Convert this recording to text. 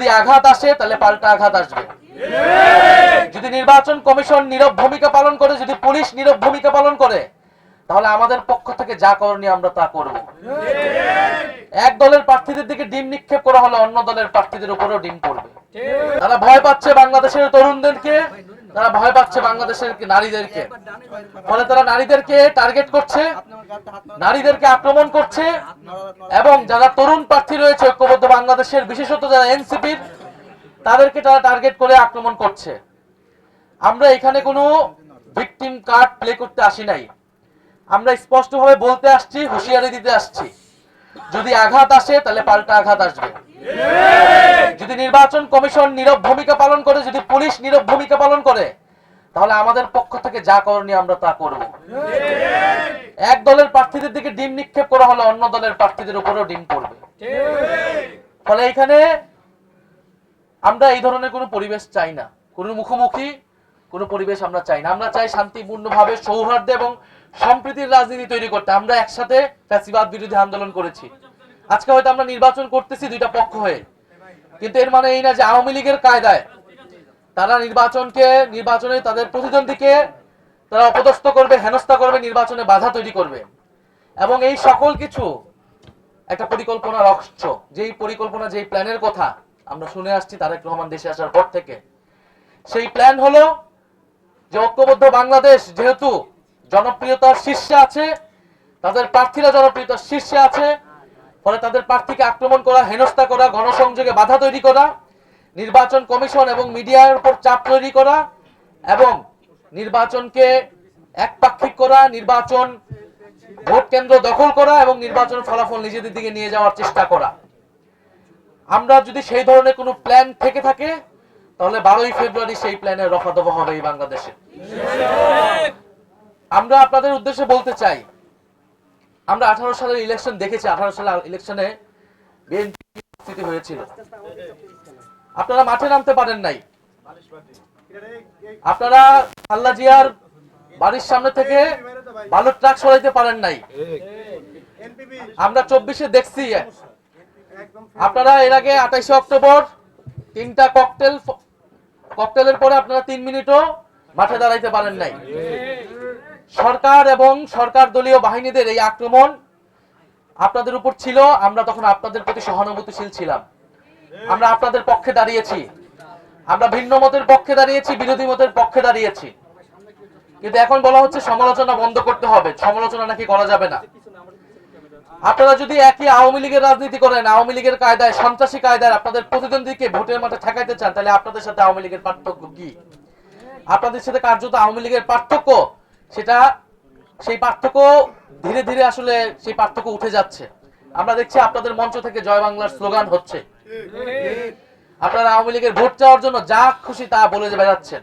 যদি আঘাত আসে, তাহলে পাল্টা আঘাত আসবে। যদি নির্বাচন কমিশন নীরব ভূমিকা পালন করে, যদি পুলিশ নীরব ভূমিকা পালন করে, তাহলে আমাদের পক্ষ থেকে যা করণীয় আমরা তা করব। এক দলের প্রার্থীদের দিকে ডিম নিক্ষেপ করা হলে অন্য দলের প্রার্থীদের উপরেও ডিম পড়বে। তারা ভয় পাচ্ছে বাংলাদেশের তরুণদেরকে। তারা ভয় পাচ্ছে বাংলাদেশের নারীদেরকে। ফলে তারা নারীদেরকে টার্গেট করছে, নারীদেরকে আক্রমণ করছে, এবং যারা তরুণ প্রার্থী রয়েছে, ঐক্যবদ্ধ বাংলাদেশের, বিশেষত যারা এনসিপির তাদেরকে তারা টার্গেট করে আক্রমণ করছে। আমরা এখানে কোনো ভিকটিম কার্ড প্লে করতে আসি নাই। আমরা স্পষ্টভাবে বলতে আসছি, হুঁশিয়ারি দিতে আসছি। যদি আঘাত আসে, তাহলে পাল্টা আঘাত আসবে। যদি নির্বাচন কমিশন নীরব ভূমিকা পালন করে, যদি পুলিশ নীরব ভূমিকা পালন করে, তাহলে আমাদের পক্ষ থেকে যা করণীয় আমরা তা করব। এক দলের প্রার্থীদের দিকে ডিম নিক্ষেপ করা হলে অন্য দলের প্রার্থীদের উপরেও ডিম পড়বে। ফলে এখানে আমরা এই ধরনের কোনো পরিবেশ চাই না। কোনো মুখোমুখি, কোনো পরিবেশ আমরা চাই না। আমরা চাই শান্তিপূর্ণভাবে সৌহার্দ্য এবং সম্প্রীতির রাজনীতি তৈরি করতে। আমরা একসাথে ফ্যাসিবাদ বিরোধী আন্দোলন করেছি। আজকে হয়তো আমরা নির্বাচন করতেছি দুইটা পক্ষ হয়ে। কিন্তু এর মানে এই না যে আওয়ামী লীগের কায়দায় তারা নির্বাচনকে, নির্বাচনে তাদের প্রতিদ্বন্দ্বীকে তারা অপদস্থ করবে, হেনস্থা করবে, নির্বাচনে বাধা তৈরি করবে। এবং এই সকল কিছু একটা পরিকল্পনার অংশ যেই পরিকল্পনা, যেই প্ল্যানের কথা আমরা শুনে আসছি তারেক রহমান দেশে আসার পর থেকে। সেই প্ল্যান হলো যে ঐক্যবদ্ধ বাংলাদেশ যেহেতু জনপ্রিয়তার শীর্ষে আছে, তাদের প্রার্থীরা জনপ্রিয়তার শীর্ষে আছে ফলে তাদের প্রার্থীকে আক্রমণ করা, হেনস্থা করা, গণসংযোগে বাধা তৈরি করা, নির্বাচন কমিশন এবং মিডিয়ার উপর চাপ তৈরি করা এবং নির্বাচনকে একপাক্ষিক করা, নির্বাচন ভোট কেন্দ্র দখল করা এবং নির্বাচন ফলাফল নিজেদের দিকে নিয়ে যাওয়ার চেষ্টা করা। আমরা যদি সেই ধরনের কোনো প্ল্যান থেকে থাকে, তাহলে বারোই ফেব্রুয়ারি সেই প্ল্যানের রফা দফা হবে এই বাংলাদেশে। আমরা আপনাদের উদ্দেশ্যে বলতে চাই আমরা আঠারো সালের ইলেকশন দেখেছি, আঠারো সালের ইলেকশনে বিএনপি হয়েছিল। আপনারা মাঠে নামতে পারেন নাই। আপনারা খাল্লা জিয়ার বাড়ির সামনে থেকে বালুর ট্রাক সরাইতে পারেন নাই। আমরা চব্বিশে দেখছি। আপনারা এর আগে আঠাইশে অক্টোবর তিনটা ককটেল ককটেলের পরে আপনারা তিন মিনিটও মাঠে দাঁড়াইতে পারেন নাই। সরকার এবং সরকার দলীয় বাহিনীদের এই আক্রমণ আপনাদের উপর ছিল, আমরা তখন আপনাদের প্রতি সহানুভূতিশীল ছিলাম। আমরা আপনাদের পক্ষে দাঁড়িয়েছি। আমরা ভিন্ন মতের পক্ষে দাঁড়িয়েছি, বিরোধী মতের পক্ষে দাঁড়িয়েছি। কিন্তু এখন বলা হচ্ছে সমালোচনা বন্ধ করতে হবে। সমালোচনা নাকি করা যাবে না। আপনারা যদি একই আওয়ামী লীগের রাজনীতি করেন, আওয়ামী লীগের কায়দায়, সন্ত্রাসী কায়দায় আপনাদের প্রতিদ্বন্দ্বীকে ভোটের মাঠে ঠেকাইতে চান, তাহলে আপনাদের সাথে আওয়ামী লীগের পার্থক্য কি? আপনাদের সাথে কার্যত আওয়ামী লীগের পার্থক্য সেটা সেই পার্থক্য ধীরে ধীরে আসলে সেই পার্থক্য উঠে যাচ্ছে। আমরা দেখছি আপনাদের মঞ্চ থেকে জয় বাংলার স্লোগান হচ্ছে। আপনারা আওয়ামী লীগের ভোট চাওয়ার জন্য যা খুশি তা বলে বেড়াচ্ছেন।